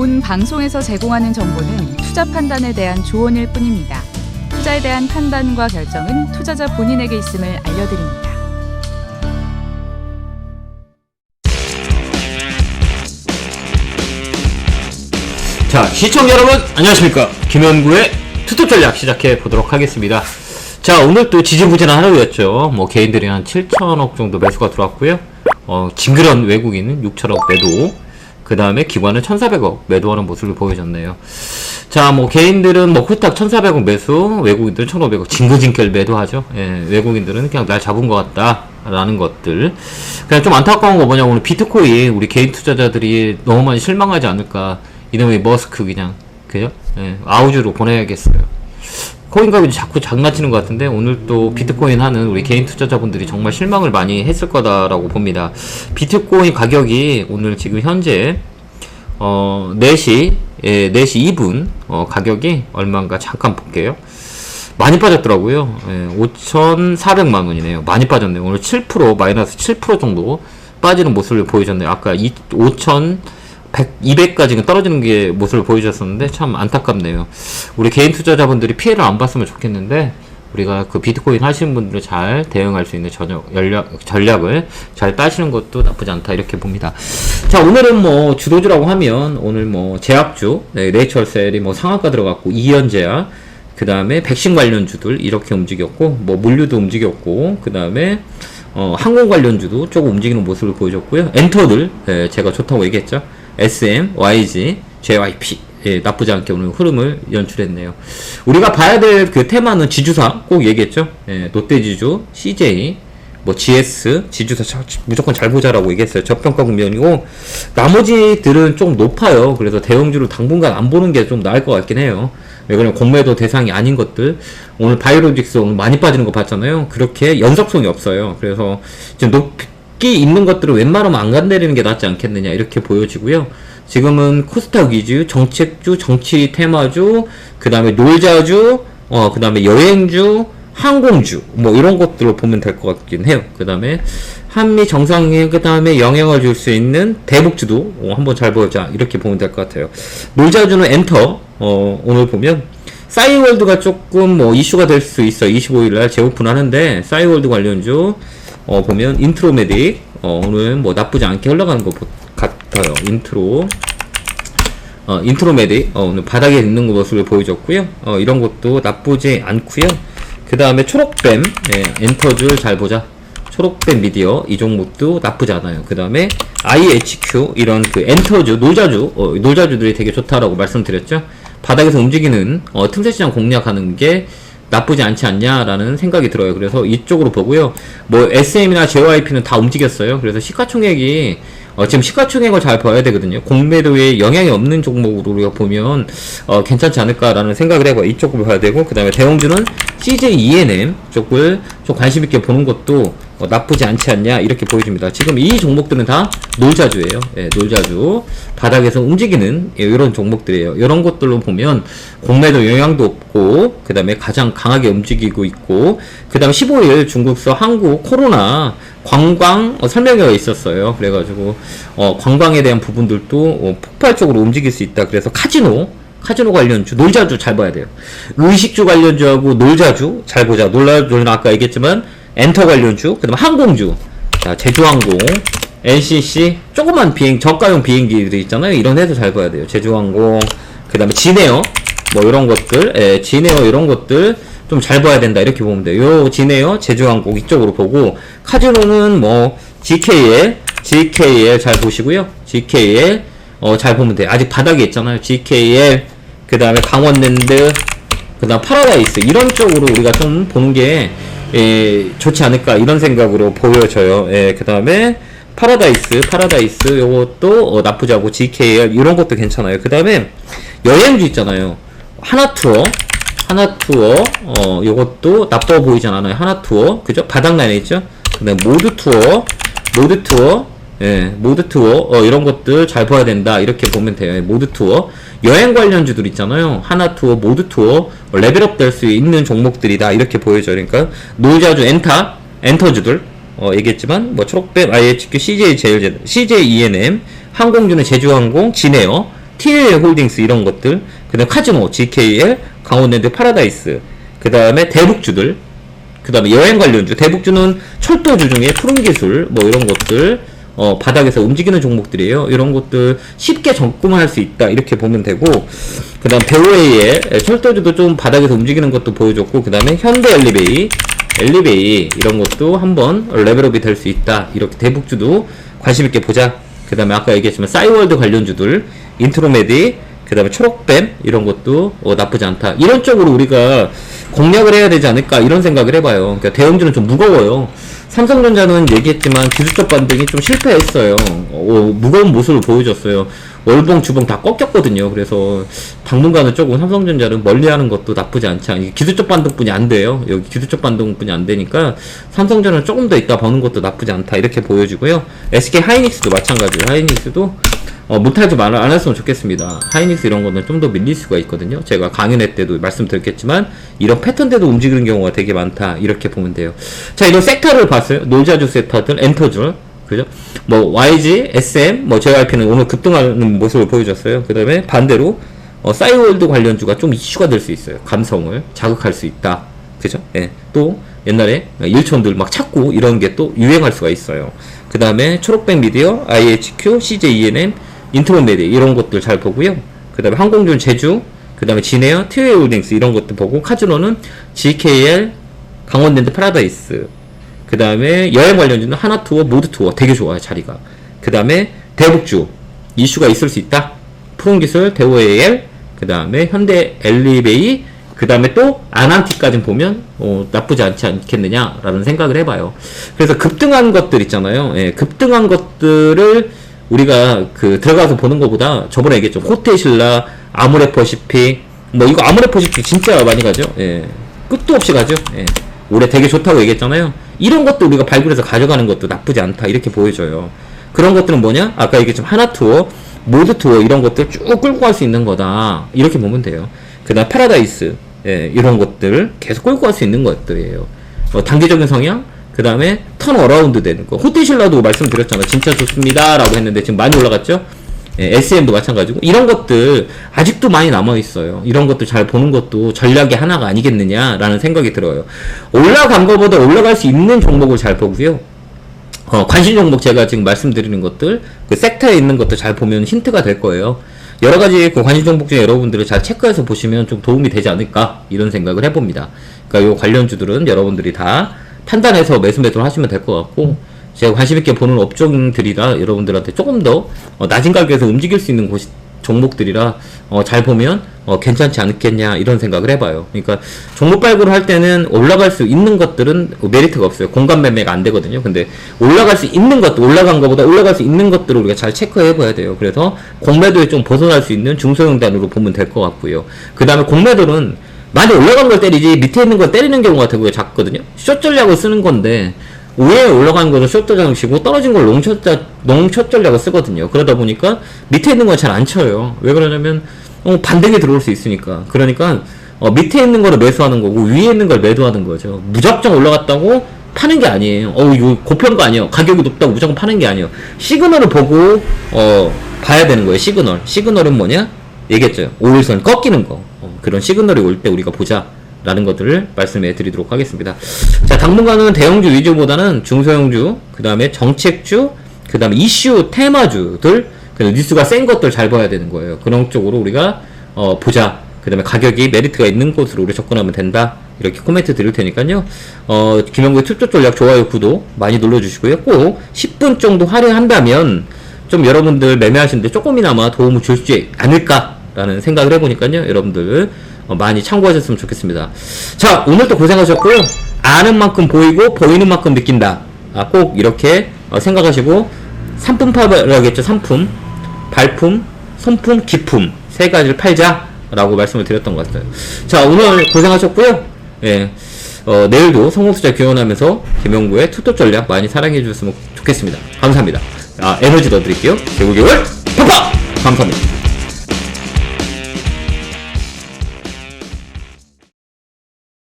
본 방송에서 제공하는 정보는 투자 판단에 대한 조언일 뿐입니다. 투자에 대한 판단과 결정은 투자자 본인에게 있음을 알려드립니다. 자, 시청자 여러분, 안녕하십니까. 김현구의 투톱 전략 시작해 보도록 하겠습니다. 자, 오늘 또 지지부진한 하루였죠. 뭐, 개인들이 한 7천억 정도 매수가 들어왔고요. 어, 징그런 외국인은 6천억 매도. 그 다음에 기관은 1,400억 매도하는 모습을 보여줬네요. 자, 뭐, 개인들은 뭐, 홀딱 1,400억 매수, 외국인들은 1,500억 징글징글 매도하죠. 예, 외국인들은 그냥 날 잡은 것 같다. 라는 것들. 그냥 좀 안타까운 거 뭐냐, 오늘 비트코인, 우리 개인 투자자들이 너무 많이 실망하지 않을까. 이놈의 머스크 그냥, 그죠? 예, 아우즈로 보내야겠어요. 코인 가격이 자꾸 장난치는 것 같은데 오늘 또 비트코인 하는 우리 개인 투자자분들이 정말 실망을 많이 했을 거다라고 봅니다. 비트코인 가격이 오늘 지금 현재 어 4시 예, 4시 2분 어, 가격이 얼마인가 잠깐 볼게요. 많이 빠졌더라고요. 예, 5,400만 원이네요. 많이 빠졌네요. 오늘 7% 마이너스 7% 정도 빠지는 모습을 보여줬네요. 아까 5,000 100, 200까지 떨어지는 게 모습을 보여줬었는데 참 안타깝네요. 우리 개인 투자자분들이 피해를 안 봤으면 좋겠는데 우리가 그 비트코인 하시는 분들은 잘 대응할 수 있는 전략, 전략, 전략을 잘 따시는 것도 나쁘지 않다 이렇게 봅니다. 자 오늘은 뭐 주도주라고 하면 오늘 뭐 제약주 네, 네이처셀이 뭐 상한가 들어갔고 이연제약 그 다음에 백신 관련주들 이렇게 움직였고 뭐 물류도 움직였고 그 다음에 어, 항공 관련주도 조금 움직이는 모습을 보여줬고요. 엔터들 예, 제가 좋다고 얘기했죠. SM, YG, JYP 예, 나쁘지 않게 오늘 흐름을 연출했네요. 우리가 봐야 될 그 테마는 지주사 꼭 얘기했죠. 예, 롯데지주, CJ, 뭐 GS, 지주사 자- 무조건 잘 보자라고 얘기했어요. 저평가 국면이고 나머지들은 좀 높아요. 그래서 대형주를 당분간 안 보는 게 좀 나을 것 같긴 해요. 왜 그러면 공매도 대상이 아닌 것들 오늘 바이오로직스 오늘 많이 빠지는 거 봤잖아요. 그렇게 연속성이 없어요. 그래서 지금 높 이 있는 것들은 웬만하면 안 간다리는 게 낫지 않겠느냐 이렇게 보여지고요. 지금은 코스닥 위주, 정책주, 정치 테마주, 그 다음에 놀자주, 어, 그 다음에 여행주, 항공주, 뭐 이런 것들을 보면 될 것 같긴 해요. 그 다음에 한미 정상회, 그 다음에 영향을 줄 수 있는 대북주도 어, 한번 잘 보자. 이렇게 보면 될 것 같아요. 놀자주는 엔터, 어, 오늘 보면 싸이월드가 조금 뭐 이슈가 될 수 있어. 25일날 재오픈 하는데 싸이월드 관련주 어, 보면 인트로메딕 어, 오늘 뭐 나쁘지 않게 흘러가는 것 같아요. 인트로 어, 인트로메딕 어, 오늘 바닥에 있는 모습을 보여줬고요. 어, 이런 것도 나쁘지 않고요. 그 다음에 초록뱀 예, 엔터줄 잘 보자. 초록뱀 미디어 이 종목도 나쁘지 않아요. 그 다음에 IHQ 이런 그 엔터주 놀자주 어, 놀자주들이 되게 좋다라고 말씀드렸죠. 바닥에서 움직이는 어, 틈새 시장 공략하는 게 나쁘지 않지 않냐라는 생각이 들어요. 그래서 이쪽으로 보고요. 뭐 SM이나 JYP는 다 움직였어요. 그래서 시가총액이 어, 지금 시가총액을 잘 봐야 되거든요. 공매도에 영향이 없는 종목으로 우리가 보면 어, 괜찮지 않을까라는 생각을 해봐. 이쪽으로 봐야 되고 그 다음에 대형주는 CJ ENM 쪽을 좀 관심 있게 보는 것도 어, 나쁘지 않지 않냐 이렇게 보여집니다. 지금 이 종목들은 다 놀자주예요. 예, 놀자주 바닥에서 움직이는 예, 이런 종목들이에요. 이런 것들로 보면 공매도 영향도 없고 그 다음에 가장 강하게 움직이고 있고 그 다음에 15일 중국서 한국 코로나 관광 어, 설명회가 있었어요. 그래가지고 어, 관광에 대한 부분들도 어, 폭발적으로 움직일 수 있다. 그래서 카지노 카지노 관련주, 놀자주 잘 봐야 돼요. 의식주 관련주하고 놀자주 잘 보자. 놀자주는 아까 얘기했지만 엔터 관련주, 그 다음 에 항공주, 자 제주항공, NCC 조그만 비행 저가용 비행기들 있잖아요. 이런 데도 잘 봐야 돼요. 제주항공, 그 다음에 진에어 뭐 이런 것들, 예, 진에어 이런 것들 좀 잘 봐야 된다 이렇게 보면 돼요. 요 진에어 제주항공 이쪽으로 보고 카지노는 뭐 GKL, GKL 잘 보시고요. GKL 어, 잘 보면 돼요. 아직 바닥에 있잖아요. GKL, 그 다음에 강원랜드, 그 다음 파라다이스. 이런 쪽으로 우리가 좀 보는 게, 예, 좋지 않을까. 이런 생각으로 보여져요. 예, 그 다음에 파라다이스, 파라다이스. 요것도 어, 나쁘지 않고 GKL. 이런 것도 괜찮아요. 그 다음에 여행주 있잖아요. 하나투어. 하나투어. 어, 요것도 나빠 보이진 않아요. 하나투어. 그죠? 바닥 라인에 있죠? 그 다음에 모드투어. 모드투어. 예, 모드 투어 어, 이런 것들 잘 봐야 된다. 이렇게 보면 돼요. 예, 모드 투어. 여행 관련주들 있잖아요. 하나 투어, 모드 투어 어, 레벨업 될 수 있는 종목들이다. 이렇게 보여져. 그러니까 놀자주 엔타 엔터주들. 어, 얘기했지만 뭐 초록뱀, IHQ, CJ 제일 CJ ENM 항공주는 제주항공, 진에어 TAA 홀딩스 이런 것들, 그 다음에 카지노, GKL, 강원랜드 파라다이스, 그 다음에 대북주들, 그 다음에 여행 관련주, 대북주는 철도주 중에 푸른기술, 뭐 이런 것들, 어, 바닥에서 움직이는 종목들이에요. 이런 것들 쉽게 접근할 수 있다. 이렇게 보면 되고, 그 다음 배우웨이의 철도주도 좀 바닥에서 움직이는 것도 보여줬고, 그 다음에 현대 엘리베이, 엘리베이, 이런 것도 한번 레벨업이 될 수 있다. 이렇게 대북주도 관심있게 보자. 그 다음에 아까 얘기했지만 싸이월드 관련주들, 인트로메디, 그 다음에 초록뱀 이런 것도 어, 나쁘지 않다. 이런 쪽으로 우리가 공략을 해야 되지 않을까 이런 생각을 해봐요. 그러니까 대형주는 좀 무거워요. 삼성전자는 얘기했지만 기술적 반등이 좀 실패했어요. 어, 무거운 모습을 보여줬어요. 월봉, 주봉 다 꺾였거든요. 그래서 당분간은 조금 삼성전자는 멀리하는 것도 나쁘지 않지 않. 기술적 반등뿐이 안 돼요. 여기 기술적 반등뿐이 안 되니까 삼성전자는 조금 더 있다 버는 것도 나쁘지 않다 이렇게 보여지고요. SK 하이닉스도 마찬가지예요. 하이닉스도 어, 못하지 말, 안 했으면 좋겠습니다. 하이닉스 이런 거는 좀 더 밀릴 수가 있거든요. 제가 강연회 때도 말씀드렸겠지만, 이런 패턴대도 움직이는 경우가 되게 많다. 이렇게 보면 돼요. 자, 이런 섹터를 봤어요. 노자주 섹터들, 엔터줄. 그죠? 뭐, YG, SM, 뭐, JYP는 오늘 급등하는 모습을 보여줬어요. 그 다음에 반대로, 어, 싸이월드 관련주가 좀 이슈가 될 수 있어요. 감성을 자극할 수 있다. 그죠? 예. 또, 옛날에 일촌들 막 찾고 이런 게 또 유행할 수가 있어요. 그 다음에 초록백 미디어, IHQ, CJENM, 인트로메디 이런 것들 잘 보고요. 그 다음에 항공준 제주, 그 다음에 진에어, 티웨이 홀딩스 이런 것들 보고 카지노는 GKL, 강원랜드 파라다이스, 그 다음에 여행 관련주는 하나투어, 모드투어 되게 좋아요 자리가. 그 다음에 대북주 이슈가 있을 수 있다. 푸른기술, 대우AL, 그 다음에 현대 엘리베이, 그 다음에 또 아난티까지 보면 어, 나쁘지 않지 않겠느냐라는 생각을 해봐요. 그래서 급등한 것들 있잖아요. 예, 급등한 것들을 우리가 그 들어가서 보는 것보다 저번에 얘기했죠. 호텔신라, 아모레퍼시픽, 뭐 이거 아모레퍼시픽 진짜 많이 가죠. 예, 끝도 없이 가죠. 예, 올해 되게 좋다고 얘기했잖아요. 이런 것도 우리가 발굴해서 가져가는 것도 나쁘지 않다 이렇게 보여져요. 그런 것들은 뭐냐? 아까 얘기했지만 하나 투어, 모드 투어 이런 것들 쭉 끌고 갈 수 있는 거다 이렇게 보면 돼요. 그 다음 파라다이스 예, 이런 것들 계속 끌고 갈 수 있는 것들이에요. 어, 단기적인 성향, 그 다음에 턴 어라운드 되는 거. 호텔신라도 말씀드렸잖아. 진짜 좋습니다. 라고 했는데 지금 많이 올라갔죠? 예, SM도 마찬가지고. 이런 것들 아직도 많이 남아있어요. 이런 것들 잘 보는 것도 전략의 하나가 아니겠느냐라는 생각이 들어요. 올라간 것보다 올라갈 수 있는 종목을 잘 보고요. 어, 관심 종목 제가 지금 말씀드리는 것들, 그 섹터에 있는 것들 잘 보면 힌트가 될 거예요. 여러 가지 그 관심 종목 중에 여러분들이 잘 체크해서 보시면 좀 도움이 되지 않을까 이런 생각을 해봅니다. 그러니까 요 관련주들은 여러분들이 다 판단해서 매수 매도를 하시면 될 것 같고 제가 관심 있게 보는 업종들이라 여러분들한테 조금 더 어, 낮은 가격에서 움직일 수 있는 곳이 종목들이라 어, 잘 보면 어, 괜찮지 않겠냐 이런 생각을 해봐요. 그러니까 종목 발굴을 할 때는 올라갈 수 있는 것들은 메리트가 없어요. 공간 매매가 안 되거든요. 근데 올라갈 수 있는 것도 올라간 것보다 올라갈 수 있는 것들을 우리가 잘 체크해봐야 돼요. 그래서 공매도에 좀 벗어날 수 있는 중소형 단으로 보면 될 것 같고요. 그 다음에 공매도는 많이 올라가는 걸 때리지 밑에 있는 걸 때리는 경우가 되게 작거든요. 숏 전략을 쓰는 건데 위에 올라가는 거를 숏 전략을 치고 떨어진 걸 롱숏, 롱숏 전략을 쓰거든요. 그러다 보니까 밑에 있는 건 잘 안 쳐요. 왜 그러냐면 어, 반등이 들어올 수 있으니까. 그러니까 어, 밑에 있는 거를 매수하는 거고 위에 있는 걸 매도하는 거죠. 무작정 올라갔다고 파는 게 아니에요. 어, 이거 고평가 아니에요. 가격이 높다고 무조건 파는 게 아니에요. 시그널을 보고 어, 봐야 되는 거예요. 시그널. 시그널은 뭐냐? 얘기했죠. 5일선 꺾이는 거. 어, 그런 시그널이 올 때 우리가 보자. 라는 것들을 말씀해 드리도록 하겠습니다. 자, 당분간은 대형주 위주보다는 중소형주, 그 다음에 정책주, 그 다음에 이슈 테마주들, 그 뉴스가 센 것들 잘 봐야 되는 거예요. 그런 쪽으로 우리가 어, 보자. 그 다음에 가격이 메리트가 있는 곳으로 우리 접근하면 된다. 이렇게 코멘트 드릴 테니까요. 어, 김영구의 투표 전략 좋아요, 구독 많이 눌러주시고요. 꼭 10분 정도 할애한다면 좀 여러분들 매매하시는데 조금이나마 도움을 줄수 않을까 라는 생각을 해보니까요. 여러분들 어, 많이 참고하셨으면 좋겠습니다. 자, 오늘도 고생하셨고요. 아는 만큼 보이고 보이는 만큼 느낀다. 아, 꼭 이렇게 어, 생각하시고 상품 파라겠죠. 상품, 발품, 손품, 기품 세 가지를 팔자 라고 말씀을 드렸던 것 같아요. 자, 오늘 고생하셨고요. 예. 어, 내일도 성공투자 기원하면서 김영구의 투톱 전략 많이 사랑해 주셨으면 좋겠습니다. 감사합니다. 아, 에너지 넣어드릴게요. 개구개굴 팍팍! 감사합니다.